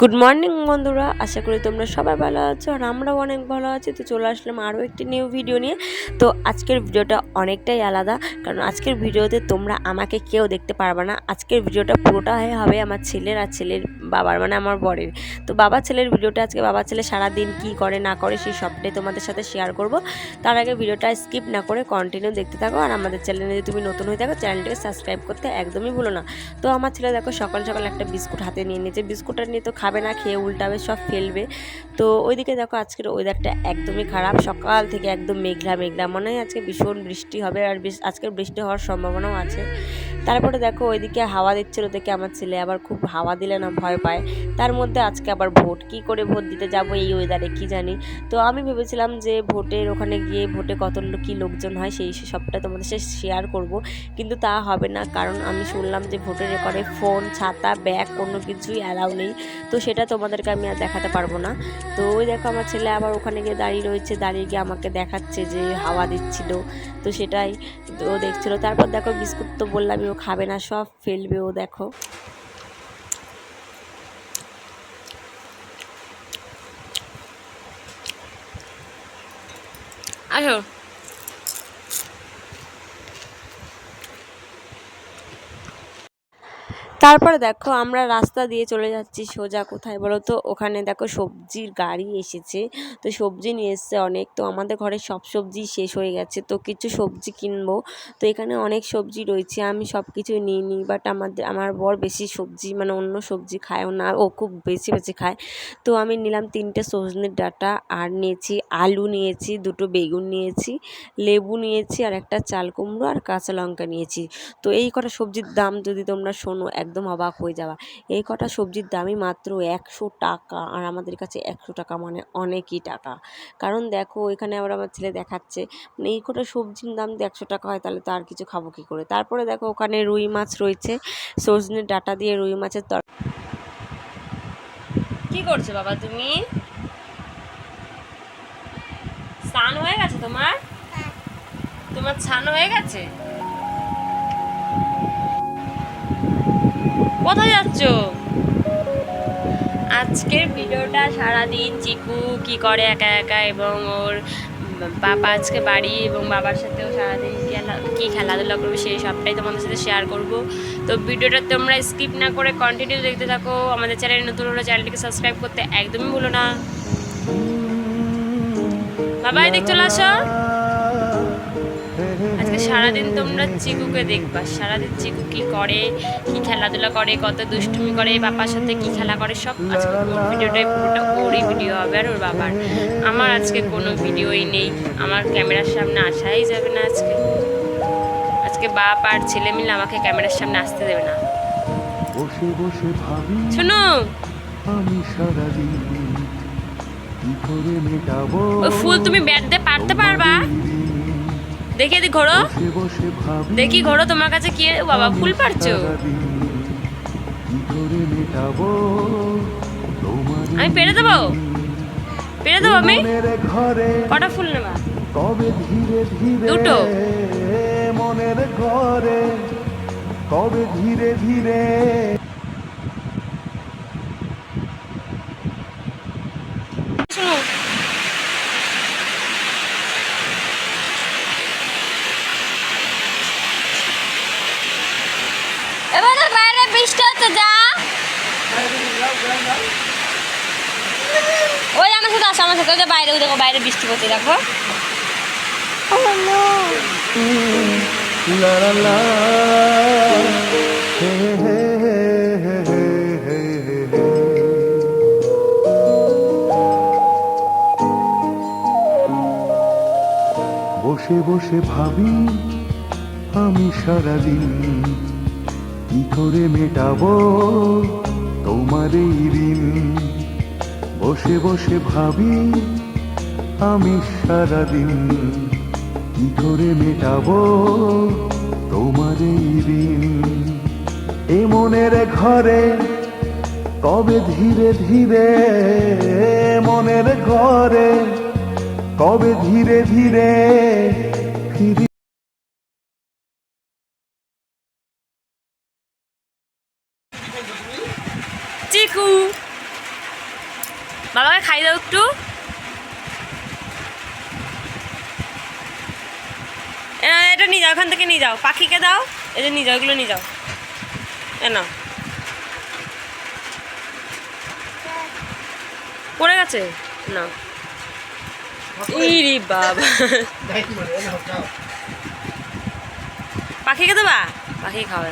Good morning বন্ধুরা। আশা করি তোমরা সবাই ভালো আছো আর আমরাও অনেক ভালো আছি। তো চলে আসলাম আরও একটি নিউ ভিডিও নিয়ে। তো আজকের ভিডিওটা অনেকটাই আলাদা, কারণ আজকের ভিডিওতে তোমরা আমাকে কেউ দেখতে পারবে না। আজকের ভিডিওটা পুরোটাই হবে আমার ছেলের আর ছেলের বাবার মানে আমার বরের। তো বাবা ছেলের ভিডিওটা আজকে বাবা ছেলে সারা দিন কী করে, না করে, সেই সবটাই তোমাদের সাথে শেয়ার করব। তার আগে ভিডিওটা স্কিপ না করে কন্টিনিউ দেখতে থাকো। আর আমাদের চ্যানেলে যদি তুমি নতুন হয়ে থাকো চ্যানেলটাকে সাবস্ক্রাইব করতে একদমই ভুলো না। তো আমার ছেলে দেখো সকাল সকাল একটা বিস্কুট হাতে নিয়ে নিয়েছে। বিস্কুটটা নিয়ে তো খাবে না, খেয়ে উল্টাবে, সব ফেলবে। তো ওইদিকে দেখো আজকের ওয়েদারটা একদমই খারাপ। সকাল থেকে একদম মেঘলা মেঘলা। মনে হয় আজকে ভীষণ বৃষ্টি হবে আর আজকের বৃষ্টি হওয়ার সম্ভাবনাও আছে। তারপরে দেখো ওইদিকে হাওয়া দিচ্ছিল দেখে আমার ছেলে আবার খুব হাওয়া দিলে না ভয় পায়। তার মধ্যে আজকে আবার ভোট। কি করে ভোট দিতে যাব এই ওয়েদারে কি জানি? তো আমি ভেবেছিলাম যে ভোটের ওখানে গিয়ে ভোটে কত কি লোকজন হয় সেই সবটা তোমাদের সাথে শেয়ার করব। কিন্তু তা হবে না, কারণ আমি শুনলাম যে ভোটের রেকর্ডে ফোন ছাতা ব্যাগ কোনো কিছুই অ্যালাউ নেই। তো সেটা তোমাদেরকে আমি আর দেখাতে পারব না। তো ওই দেখো আমার ছেলে আবার ওখানে গিয়ে দাঁড়িয়ে রয়েছে, দাঁড়িয়ে গিয়ে আমাকে দেখাচ্ছে যে হাওয়া দিচ্ছিল। তো সেটাই ও দেখছিল। তারপর দেখো বিস্কুট তো বললামই খাবে না সব ফেলবে ও দেখো। আসো। তারপরে দেখো আমরা রাস্তা দিয়ে চলে যাচ্ছি সোজা কোথায় বলো তো ওখানে দেখো সবজির গাড়ি এসেছে। তো সবজি নিয়ে এসছে অনেক। তো আমাদের ঘরে সব সবজি শেষ হয়ে গেছে। তো কিছু সবজি কিনবো। তো এখানে অনেক সবজি রয়েছে। আমি সব কিছু নিই। নি বাট আমাদের, আমার বর বেশি সবজি মানে অন্য সবজি খায়ও না। ও খুব বেশি বেশি খায়। তো আমি নিলাম তিনটে সজনের ডাঁটা। আর নিয়েছি আলু নিয়েছি, দুটো বেগুন নিয়েছি, লেবু নিয়েছি, আর একটা চাল কুমড়ো আর কাঁচা লঙ্কা নিয়েছি। তো এই কটা সবজির দাম যদি তোমরা শোনো একদম অবাক হয়ে যাওয়া। এই কটা সবজির দামই মাত্র একশো টাকা আর আমাদের কাছে একশো টাকা মানে অনেকই টাকা। কারণ দেখো এখানে আবার আমার ছেলে দেখাচ্ছে মানে এই কটা সবজির দাম যদি একশো টাকা হয় তাহলে তো আর কিছু খাব কী করে? তারপরে দেখো ওখানে রুই মাছ রয়েছে সজনের ডাটা দিয়ে রুই মাছের তর কি করছ বাবা তুমি? স্নান হয়ে গেছে তোমার? তোমার স্নান হয়ে গেছে? কোথায় যাচ্ছ? আজকের ভিডিওটা সারাদিন চিকু কি করে একা একা এবং ওর বাবা আজকে বাড়ি এবং বাবার সাথেও সারাদিন খেলা, কী খেলাধুলা করবে সেই সবটাই তোমাদের সাথে শেয়ার করব। তো ভিডিওটা তোমরা স্কিপ না করে কন্টিনিউ দেখতে থাকো। আমাদের চ্যানেল নতুন হলো চ্যানেলটিকে সাবস্ক্রাইব করতে একদমই ভুলো না। বাবা এদিক চলে আসো। সারাদিন তোমরা চিকুকে দেখবা। সারাদিন চিকু কি করে, কি খেলাধুলা করে, কত দুষ্টুমি করে, বাবার সাথে কি খেলা করে, সব আজকে ভিডিওটাই পুরোটা ওরই ভিডিও হবে আর ওর বাবার। আমার আজকে কোনো ভিডিওই নেই। আমার ক্যামেরার সামনে আসাই যাবে না আজকে। আজকে বাপ আর ছেলে মিলে আমাকে ক্যামেরার সামনে আসতে দেবে না। শোনো। ফুল তুমি ব্যাট দিয়ে পারতে পারবা? দেখি এদিক ঘোরো দেখি ঘোরো তোমার কাছে কি বাবা, ফুল পারছ আমি পেরে দেবো? পেরে দেবো আমি? কটা ফুল নেবা? কবে ধীরে ধীরে দুটো। মনের ঘরে, কবে ধীরে ধীরে শোনো এবারে বাইরে বৃষ্টি হচ্ছে যা সাথে আসো আমার সাথে বাইরে দেখো, বাইরে বৃষ্টি পড়ছে, দেখো। বসে বসে ভাবি, আমি সারাদিন কি করে মেটাবো তোমার এই ঋণ বসে বসে ভাবি, আমি সারাদিন কি করে মেটাবো তোমার এই ঋণ? এ মনের ঘরে কবে ধীরে ধীরে, মনের ঘরে কবে ধীরে ধীরে চিকু! বাবাকে খাই দাও একটু। এটা নিয়ে যাও ওখান থেকে নিয়ে যাও। পাখিকে দাও এটা নিয়ে যাও এগুলো নিয়ে যাও। এ নাও। পড়ে গেছে? না ইরি বাবা। পাখিকে দেবা? পাখি খাওয়া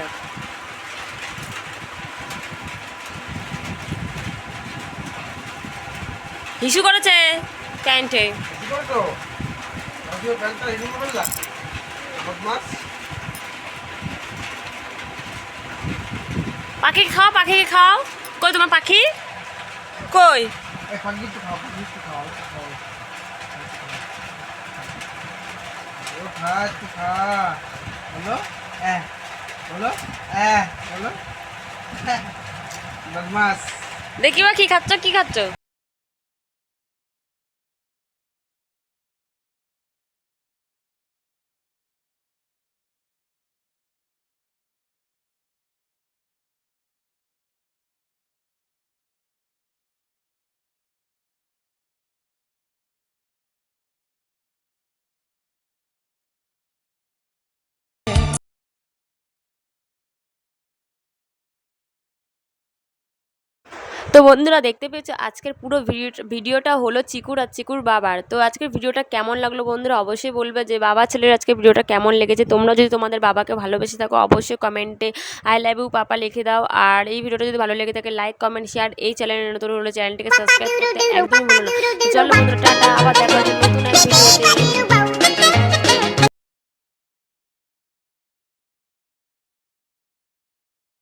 হিসু করেছে। ক্যান্টে। পাখিকে খাও পাখিকে খাও। কই তোমার পাখি? কই? দেখি বা কি খাচ্ছ কি খাচ্ছ? তো বন্ধুরা দেখতে পেয়েছ আজকের পুরো ভিডিও ভিডিওটা হলো চিকুর আর চিকুর বাবার। তো আজকের ভিডিওটা কেমন লাগল বন্ধুরা অবশ্যই বলবে যে বাবা ছেলের আজকে ভিডিওটা কেমন লেগেছে? তোমরা যদি তোমাদের বাবাকে ভালোবেসে থাকো অবশ্যই কমেন্টে আই লাভ ইউ পাপা লিখে দাও। আর এই ভিডিওটা যদি ভালো লেগে থাকে লাইক কমেন্ট শেয়ার এই চ্যানেলে নতুন হলো চ্যানেলটিকে সাবস্ক্রাইব করতে একদম ভুলো না। চলো বন্ধুরা টাটা আবার দেখা হচ্ছে নতুন এক ভিডিওতে।